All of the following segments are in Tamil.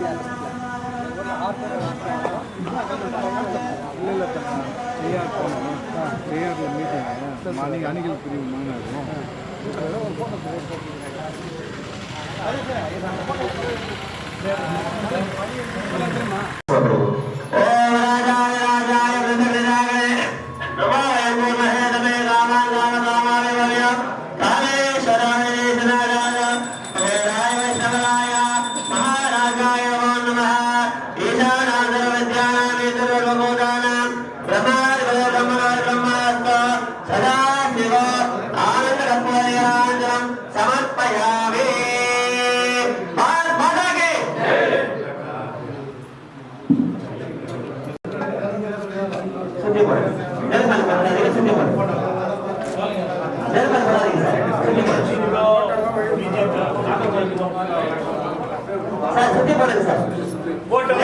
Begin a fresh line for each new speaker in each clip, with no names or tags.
இல்லை இல்லை ஏஆர் போனோம் ஏஆரில் மீட்டிங் மணி அணிகள் பிரிவு
மாநாடுவோம் அவர்கள் சதாசிவ ஆனந்த கம்பராஞ்சனம் சமர்ப்பயாமே சார் சுத்தி போடுங்க சார் போட்டு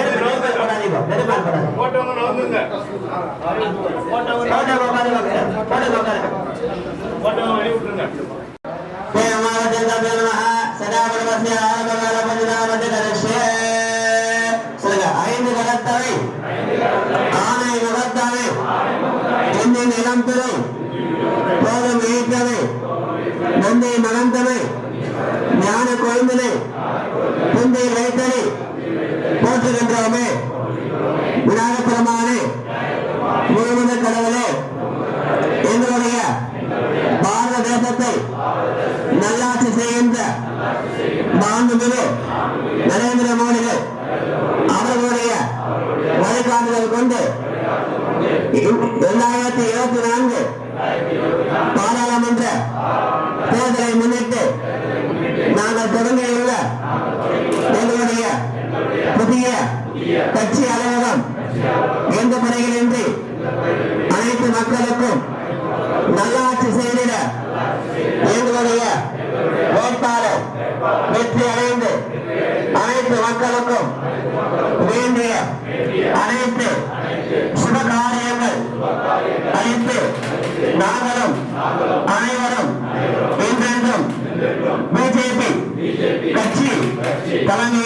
கோபம் படாதீங்க பெருமாள் படாதீங்க. போட்டவங்க நவுந்துங்க. போட்டவங்க போட்டவங்க உட்காருங்க போட்டவங்க உட்காருங்க போட்டவங்க வெளிய விட்டுருங்க தேவமா தேவமா சதா பரமசிய ஆரம்ப கால பஞ்சநாம அனைத்து மக்களுக்கும் வேண்டிய அனைத்து சுப காரியங்கள் அளித்து நாங்களும் அனைவரும் என்றென்றும் பிஜேபி கட்சி தலைமை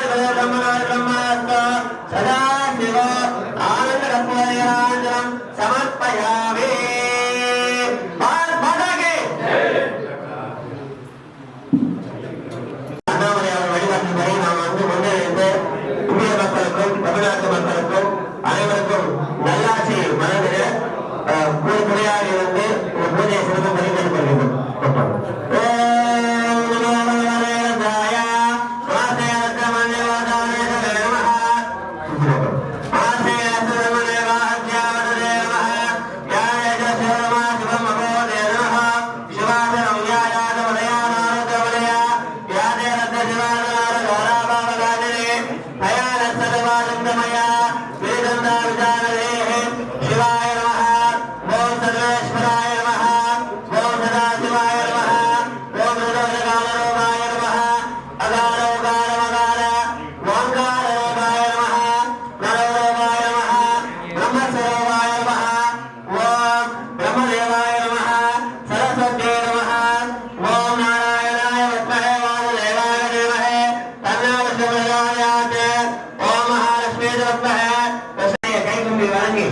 திருப்பி வழங்கி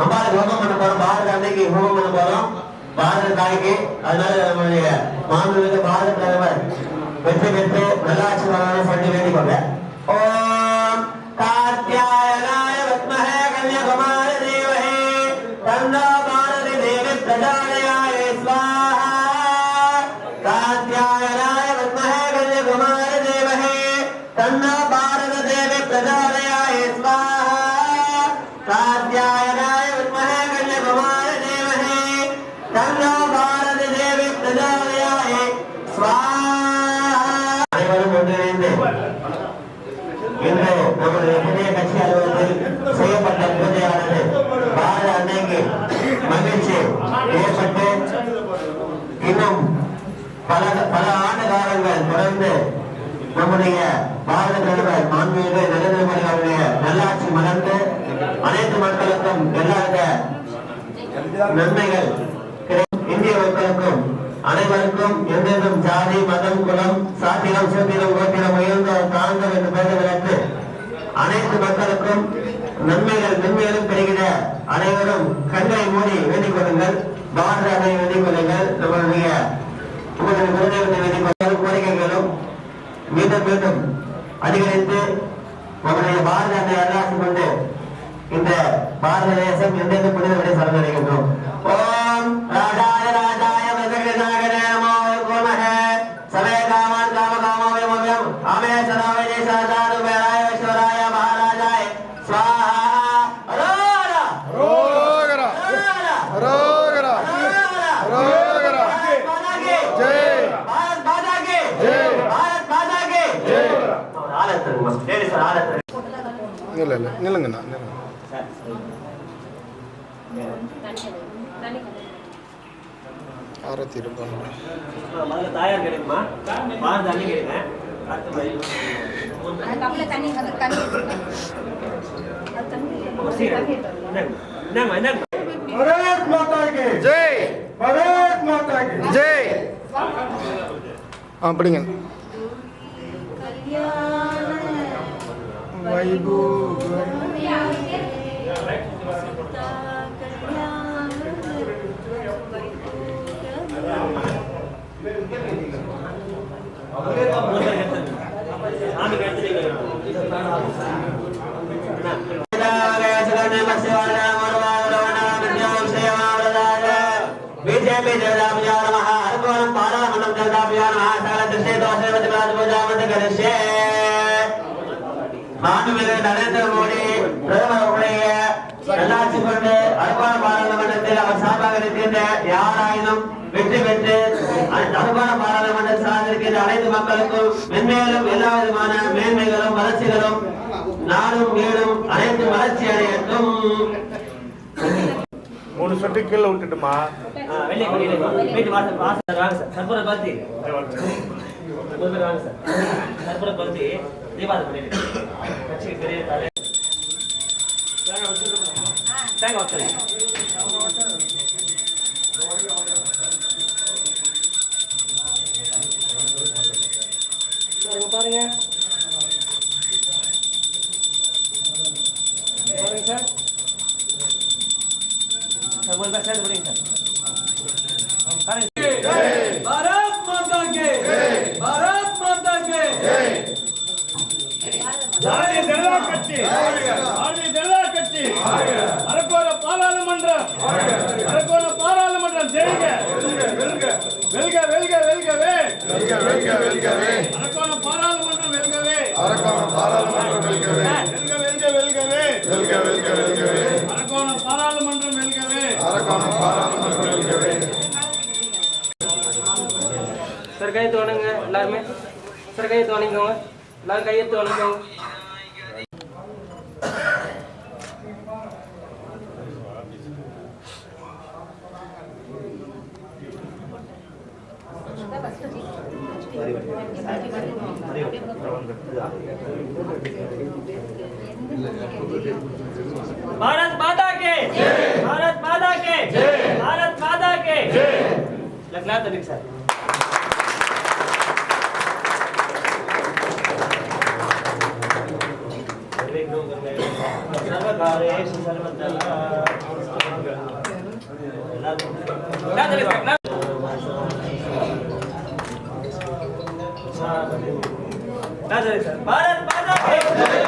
அம்பாளுக்கு ஹோமம் பண்ண போறோம். பாரத அன்னைக்கு ஹோமம் பண்ண போறோம். பாரத தாய்க்கு. அதனால நம்மளுடைய மாநிலத்தை பாரத பிரதமர். வெற்றி பெற்று நல்லாட்சி சொல்லி வேண்டிக் கொண்டேன் ஓம் காத்தியாயனாய பத்மஹே கன்யாகுமார தேவஹே தன்னா பாரத பிரதமர் மாண்புமிகு நரேந்திர மோடி அவருடைய நல்லாட்சி மலர்ந்து அனைத்து மக்களுக்கும் எல்லாவித நன்மைகள். இந்திய மக்களுக்கும் அனைவருக்கும் எந்தெந்தும் ஜாதி மதம் குலம் சாத்திரம் சூத்திரம் கோத்திரம் உயர்ந்தோர் தாழ்ந்தோர் என்று பேதவிலக்கு அனைத்து மக்களுக்கும் நன்மைகள் நன்மைகளும் பெறுகிற அனைவரும் கண்களை மூடி வேண்டிக் கொள்ளுங்கள். பாரத அன்னை வேண்டிக் கொள்ளுங்கள். நம்மளுடைய உங்களுடைய குருதேவத்தை வேண்டிக் கொள்ளுங்கள். கோரிக்கைகளும் மீண்டும் மீண்டும் அதிகரித்து நம்முடைய பாரத அன்னை அரசு கொண்டு இந்த பாரத தேசம் எந்தெந்த புனிதவரை சரணடைகின்றோம்?
இல்லை இல்லை நில்லுங்கண்ணா நில்லுங்க ஆரத்தி இருப்பாங்க
முதல்ல தாயார் கிடைக்குமா பாரத அண்ணி கிடைங்க அடுத்து போய்
கப்பில தண்ணி அது தண்ணி அது தண்ணி தண்ணி
இந்தாங்க இந்தாங்க
भारत माता की जय भारत माता की जय ஆ பிடிங்க வைபோகம்
சாமி கிடைச்சிருக்கீங்க பிஜேபி மாண்புமிகு நரேந்திர மோடி பிரதமருடைய நல்லாட்சி கொண்டு அனுகோண பாராளுமன்றத்தில் அவர் சார்பாக இருக்கின்ற யாராயினும் வெற்றி பெற்று அனுகோண பாராளுமன்றம் சார்ந்திருக்கின்ற அனைத்து மக்களுக்கும் மென்மேலும் எல்லா விதமான மேன்மைகளும் வளர்ச்சிகளும் நாடும் வீடும் அனைத்து வளர்ச்சி அடையட்டும்.
மூணு சொட்டு கீழே விட்டுட்டுமா?
வெளியே வீட்டு வாசல் வாசல் வாங்க சார் கற்பூரை பார்த்து. ஒரு பேர் வாங்க சார் கற்பூரை பார்த்து தீபாவளி பண்ணிட்டு கட்சிக்கு பெரிய தலை தேங்காய் வச்சுருங்க
பாரதிய ஜனதா கட்சி. பாரதிய ஜனதா கட்சி. அரக்கோண பாராளுமன்றம். அரக்கோண பாராளுமன்றம் ஜெயிங்க வெல்க. வெல்க வெல்கவே
வெல்க வெல்கவே.
அரக்கோண பாராளுமன்றம் வெல்கவே.
அரக்கான பாராளுமன்றம் வெல்கவே
வெல்க வெல்க வெல்கவே.
வெல்க வெல்க வெல்கவே
அரக்கோண பாராளுமன்றம் வெல்கவே.
அரக்கான பாராளுமன்றம் வெல்கவே
சார் கையெழுத்து வணங்க எல்லாருமே. சார் கையெழுத்து வணங்கிக்கோங்க எல்லாரும் கையெழுத்து வணங்கிக்கோங்க
भारत माता के। भारत माता के। भारत माता के। लगला तनिक सर सर्वकारेषु सर्वदा
भारत माता